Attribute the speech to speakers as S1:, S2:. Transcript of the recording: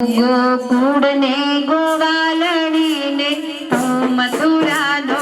S1: ગોકુળને ગોવાલડીને તું મથુરાનો